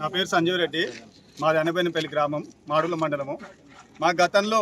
నా పేరు సంజీవ్ రెడ్డి. మాది అనబైనపల్లి గ్రామం మాడుల మండలము. మా గతంలో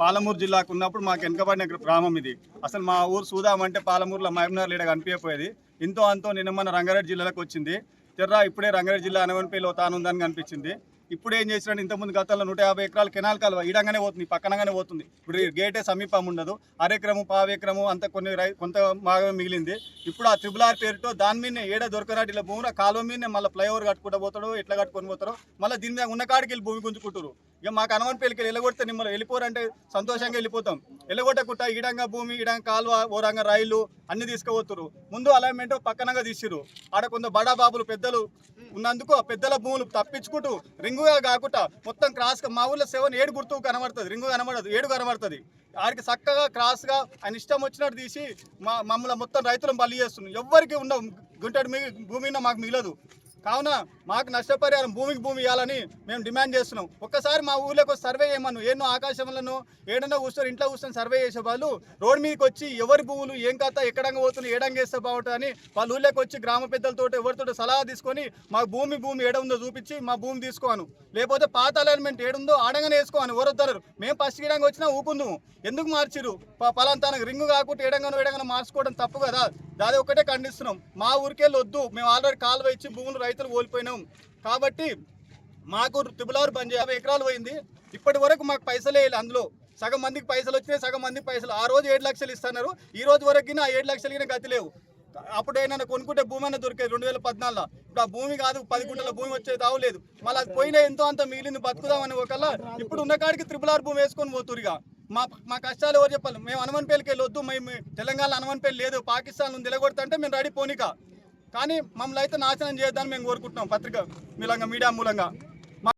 పాలమూరు జిల్లాకు ఉన్నప్పుడు మాకు వెనుకబడిన గ్రామం ఇది. అసలు మా ఊరు సూదామంటే పాలమూరులో మహబూబ్నగర్ లీడ కనిపించకపోయేది. ఇంతో అంతో నిన్న మన రంగారెడ్డి జిల్లాలకు వచ్చింది. తెర్రా ఇప్పుడే రంగారెడ్డి జిల్లా అనవనపల్లిలో తానుందని కనిపించింది. ఇప్పుడు ఏం చేసినాడు ఇంతకుముందు గతంలో నూట యాభై ఎకరాలు కెనాల్ కాలువ ఈడంగానే పోతుంది పక్కనగానే పోతుంది. ఇప్పుడు గేటే సమీపం ఉండదు. అరెకరము పావెకరము అంత కొన్ని రై కొంత బాగా మిగిలింది. ఇప్పుడు ఆ త్రిబుల్ ఆర్ పేరుతో దాని మీదనే ఏడ దొరకనాటి ఇలా భూమి కాలువ మీదనే మళ్ళీ ఫ్లైఓవర్ కట్టుకుంటూ పోతాడు ఎట్లా కట్టుకొని పోతారో మళ్ళీ దీని మీద ఉన్న కాడికి వెళ్ళి భూమి గుంజుకుంటారు ఇక మాకు అనవన్ పెళ్ళికి వెళ్ళగొడితే మిమ్మల్ని వెళ్ళిపోరంటే సంతోషంగా వెళ్ళిపోతాం. వెళ్ళగొట్టకుండా ఈడంగా భూమి ఈడంగా కాలువ ఓరంగా రైలు అన్ని తీసుకుపోతురు ముందు అలైన్మెంట్ పక్కనగా తీసిరు ఆడ కొంత బడా బాబులు పెద్దలు ఉన్నందుకు పెద్దల భూములు తప్పించుకుంటూ రింగుగా కాకుండా మొత్తం క్రాస్గా మా ఊళ్ళో సెవెన్ ఏడు గుర్తు కనబడుతుంది. రింగు కనబడదు ఏడు కనబడుతుంది. ఆడికి చక్కగా క్రాస్గా ఆయన ఇష్టం వచ్చినట్టు తీసి మా మమ్మల్ని మొత్తం రైతులను బలి చేస్తున్నాం. ఎవ్వరికి ఉండవు. గుంటడి మీ భూమి మాకు మిగలదు. కావున మాకు నష్టపరిహారం భూమికి భూమి ఇవ్వాలని మేము డిమాండ్ చేస్తున్నాం. ఒక్కసారి మా ఊర్లోకి సర్వే చేయమను. ఎన్నో ఆకాశంలను ఏడన్నా కూర్చొని ఇంట్లో కూర్చొని సర్వే చేసే వాళ్ళు రోడ్ మీదకి వచ్చి ఎవరి భూములు ఏం కథ ఎక్కడంగా పోతున్నాయి ఏడంగా వేస్తే అని వాళ్ళ ఊళ్ళోకి వచ్చి గ్రామ పెద్దలతో ఎవరితో సలహా తీసుకొని మా భూమి భూమి ఏడ ఉందో చూపించి మా భూమి తీసుకోను. లేకపోతే పాత అలైన్మెంట్ ఏడుందో ఆడంగానే వేసుకోను. ఎవరొద్దరు మేము ఫస్ట్ గీడంగా వచ్చినా ఊకుందాము. ఎందుకు మార్చిరు పలాంతానికి రింగు కాకుండా ఏడంగానో ఏడంగానో మార్చుకోవడం తప్పు కదా. దాది ఒకటే ఖండిస్తున్నాం. మా ఊరికెళ్ళి వద్దు. మేము ఆల్రెడీ కాలువ ఇచ్చి భూములు రైతులు కోల్పోయినాం కాబట్టి మాకు త్రిబులారు బంద్ యాభై ఎకరాలు పోయింది. ఇప్పటి వరకు మాకు పైసలే అందులో. సగం మందికి పైసలు వచ్చినాయి సగం మందికి పైసలు. ఆ రోజు ఏడు లక్షలు ఇస్తున్నారు. ఈ రోజు వరకు ఆ ఏడు లక్షలకి గతి లేవు. అప్పుడు ఏమైనా కొనుక్కుంటే భూమి అయినా దొరికేది రెండు వేల పద్నాలుగులో. ఇప్పుడు ఆ భూమి కాదు పది గుంటల భూమి వచ్చేది తావలేదు మళ్ళీ అది పోయినా ఎంతో అంత మిగిలింది బతుకుదామని ఒకళ్ళ ఇప్పుడు ఉన్న కాడికి త్రిపుల్ ఆర్ భూమి వేసుకొని పోతురుగా మా మా కష్టాలు ఎవరు చెప్పాలి? మేము హనుమన్పల్లికి వెళ్ళి వద్దు మేము తెలంగాణ హనుమన్పల్లి లేదు. పాకిస్తాన్ నిలగొడతా అంటే మేము రెడీ పోనీక. కానీ మమ్మల్ని అయితే నాశనం చేయొద్దని మేము కోరుకుంటున్నాం పత్రిక మీలంగా మీడియా మూలంగా.